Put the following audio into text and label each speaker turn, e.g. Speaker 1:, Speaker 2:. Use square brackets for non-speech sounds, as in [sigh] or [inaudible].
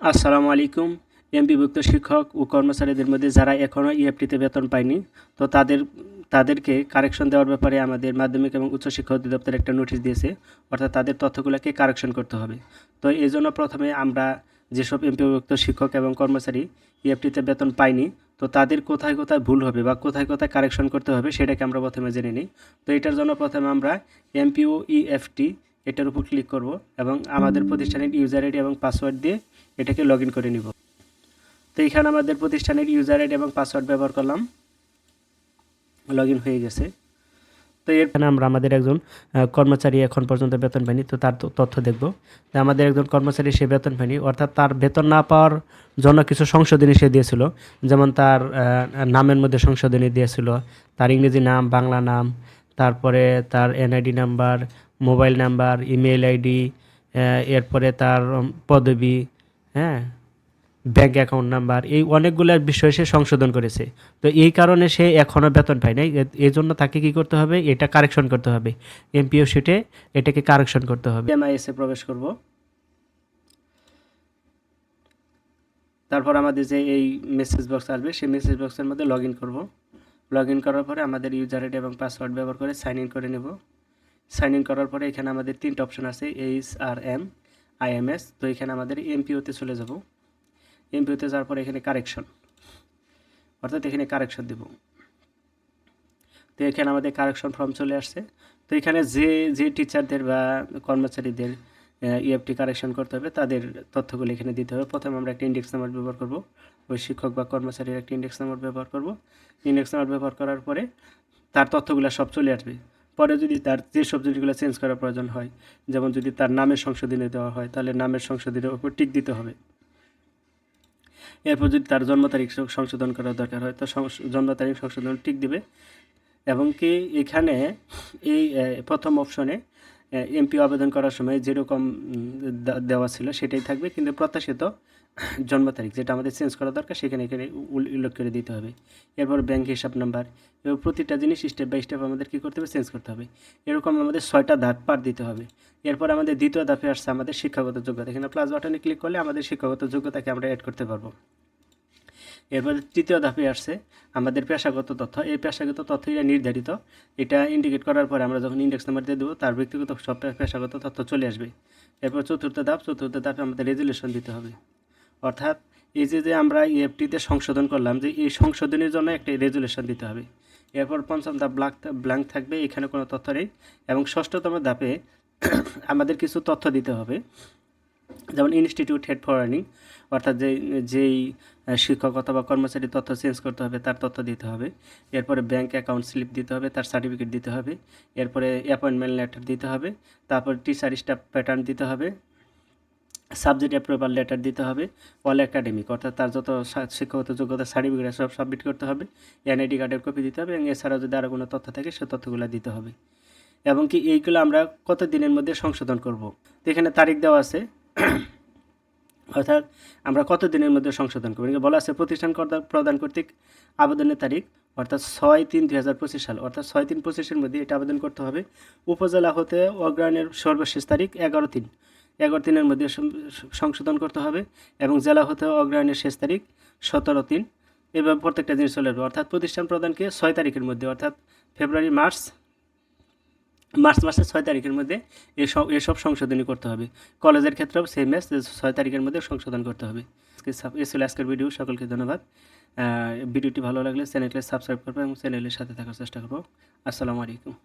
Speaker 1: আসসালামু আলাইকুম। এমপিভুক্ত শিক্ষক ও কর্মচারীদের মধ্যে যারা এখনও ইএফটিতে বেতন পায়নি তো তাদের তাদেরকে কারেকশন দেওয়ার ব্যাপারে আমাদের মাধ্যমিক এবং উচ্চশিক্ষা অধিদপ্তর একটা নোটিশ দিয়েছে অর্থাৎ তাদের তথ্যগুলোকে কারেকশন করতে হবে। তো এই জন্য প্রথমে আমরা যেসব এমপিভুক্ত শিক্ষক এবং কর্মচারী ইএফটিতে বেতন পায়নি তো তাদের কোথায় কোথায় ভুল হবে বা কোথায় কোথায় কারেকশন করতে হবে সেটাকে আমরা প্রথমে জেনে নিই। তো এটার জন্য প্রথমে আমরা এমপিও ইএফটি এটার উপর ক্লিক করব এবং আমাদের প্রতিষ্ঠানের ইউজার আইডি এবং পাসওয়ার্ড দিয়ে এটাকে লগ করে নিব। তো এখানে আমাদের প্রতিষ্ঠানের ইউজার আইডি এবং পাসওয়ার্ড ব্যবহার করলাম। লগ হয়ে গেছে। তো এখানে আমরা আমাদের একজন কর্মচারী এখন পর্যন্ত বেতন পায়নি তো তার তথ্য দেখব। তো আমাদের একজন কর্মচারী সে বেতন পায়নি, অর্থাৎ তার বেতন না পাওয়ার জন্য কিছু সংশোধনী সে দিয়েছিল। যেমন তার নামের মধ্যে সংশোধনী দিয়েছিল, তার ইংরেজি নাম, বাংলা নাম, তারপরে তার NID number mobile number email ID এরপরে তার পদবি হ্যাঁ ব্যাঙ্ক অ্যাকাউন্ট নাম্বার এই অনেকগুলো বিষয় সে সংশোধন করেছে। তো এই কারণে সে এখনও বেতন পায় নাই। এই জন্য তাকে কি করতে হবে? এটা কারেকশন করতে হবে। এমপিও শিটে এটাকে কারেকশন করতে হবে। এমআইএসে প্রবেশ করব। তারপর আমাদের যে এই মেসেজ বক্স আসবে, সেই মেসেজ বক্সের মধ্যে লগ ইন করব। লগ ইন করার পরে আমাদের ইউজার আইডি এবং পাসওয়ার্ড ব্যবহার করে সাইন ইন করে নেব। সাইন ইন করার পরে এখানে আমাদের তিনটা অপশন আছে এইচ আর এম আইএমএস, তো এখানে আমাদের এমপিওতে চলে যাব। এমপিওতে যাওয়ার পরে এখানে কারেকশন। অর্থাৎ এখানে কারেকশন দেব। তো এখানে আমাদের কারেকশন ফর্ম চলে আসছে। তো এখানে যে যে টিচারদের বা কর্মচারীদের ইএফটি কারেকশন করতে হবে, তাদের তথ্যগুলো এখানে দিতে হবে। প্রথমে আমরা একটা ইন্ডেক্স নাম্বার ব্যবহার করব। ওই শিক্ষক বা কর্মচারীর একটা ইন্ডেক্স নাম্বার ব্যবহার করব। ইন্ডেক্স নাম্বার ব্যবহার করার পরে তার তথ্যগুলো সব চলে আসবে। পরে যদি তার যে সব জিনিসগুলো চেঞ্জ করার প্রয়োজন হয়, যেমন যদি তার নামের সংশোধনে দেওয়া হয়, তাহলে নামের সংশোধনের ওপর টিক দিতে হবে। এরপর যদি তার জন্ম তারিখ সংশোধন করার দরকার হয়, তো জন্ম তারিখ সংশোধন টিক দিবে। এবং কি এখানে এই প্রথম অপশনে এমপি আবেদন করার সময় যেরকম দেওয়া ছিল সেটাই থাকবে। কিন্তু প্রত্যাশিত জন্ম তারিখ যেটা আমাদের চেঞ্জ করা দরকার, সেখানে এখানে উল- উল্লেখ করে দিতে হবে। এরপর ব্যাংক হিসাব নাম্বার এবং প্রতিটা জিনিস স্টেপ বাই স্টেপ আমাদের কী করতে হবে? চেঞ্জ করতে হবে। এরকম আমাদের ছয়টা ধাপ পার দিতে হবে। এরপর আমাদের দ্বিতীয় ধাপে আসছে আমাদের শিক্ষাগত যোগ্যতা। এখানে প্লাস বাটনে ক্লিক করলে আমাদের শিক্ষাগত যোগ্যতাকে আমরা অ্যাড করতে পারব। এরপর তৃতীয় ধাপে আসছে আমাদের পেশাগত তথ্য। এই পেশাগত তথ্য এটা নির্ধারিত। এটা ইন্ডিকেট করার পরে আমরা যখন ইন্ডেক্স নাম্বার দিয়ে দেবো, তার ব্যক্তিগত সব পেশাগত তথ্য চলে আসবে। এরপর চতুর্থ ধাপ, চতুর্থ ধাপে আমাদের রেজুলেশন দিতে হবে। অর্থাৎ এই যে যে আমরা ইএফটিতে সংশোধন করলাম যে এই সংশোধনের জন্য একটা রেজুলেশন দিতে হবে। এরপর পঞ্চম ধাপ ব্ল্যাক ব্ল্যাঙ্ক থাকবে, এখানে কোনো তথ্য নেই। এবং ষষ্ঠতম ধাপে আমাদের কিছু তথ্য দিতে হবে। যেমন ইনস্টিটিউট হেড ফর আর্নিং অর্থাৎ যে, যেই শিক্ষক অথবা কর্মচারী তথ্য চেঞ্জ করতে হবে, তার তথ্য দিতে হবে। এরপরে ব্যাংক অ্যাকাউন্ট স্লিপ দিতে হবে, তার সার্টিফিকেট দিতে হবে। এরপরে অ্যাপয়েন্টমেন্ট লেটার দিতে হবে, তারপর টিচার স্টাফ প্যাটার্ন দিতে হবে। সাবজেক্ট অ্যাপ্রুভাল লেটার দিতে হবে অল একাডেমিক অর্থাৎ তার যত শিক্ষাগত যোগ্যতা সার্টিফিকেট সব সাবমিট করতে হবে। এনআইডি কার্ডের কপি দিতে হবে এবং এছাড়াও যদি আরও কোনো তথ্য থাকে, সে তথ্যগুলো দিতে হবে। এবং কি এইগুলো আমরা কত দিনের মধ্যে সংশোধন করব? এখানে তারিখ দেওয়া আছে। [coughs] অর্থাৎ আমরা কত দিনের মধ্যে সংশোধন করব? এখানে বলা আছে প্রতিষ্ঠান প্রদান কর্তৃক আবেদনের তারিখ, অর্থাৎ ছয় তিন দুই হাজার পঁচিশ সাল। অর্থাৎ ছয় তিন পঁচিশের মধ্যে এটা আবেদন করতে হবে। উপজেলা হতে অগ্রহায়ণের সর্বশেষ তারিখ এগারো তিন। এগারো তিনের মধ্যে সংশোধন করতে হবে এবং জেলা হতে অগ্রহায়ণের শেষ তারিখ সতেরো তিন। এভাবে প্রত্যেকটা জিনিস চলে আসবে। অর্থাৎ প্রতিষ্ঠান প্রদানকে ছয় তারিখের মধ্যে, অর্থাৎ ফেব্রুয়ারি, মার্চ মার্চ মাসের ছয় তারিখের মধ্যে এসব এসব সংশোধনী করতে হবে। কলেজের ক্ষেত্রেও সেম ম্যাচ ছয় তারিখের মধ্যে সংশোধন করতে হবে। এ ছিল আজকের ভিডিও সকলকে ধন্যবাদ। ভিডিওটি ভালো লাগলে চ্যানেলকে সাবস্ক্রাইব করব এবং চ্যানেলের সাথে থাকার চেষ্টা করব। আসসালামু আলাইকুম।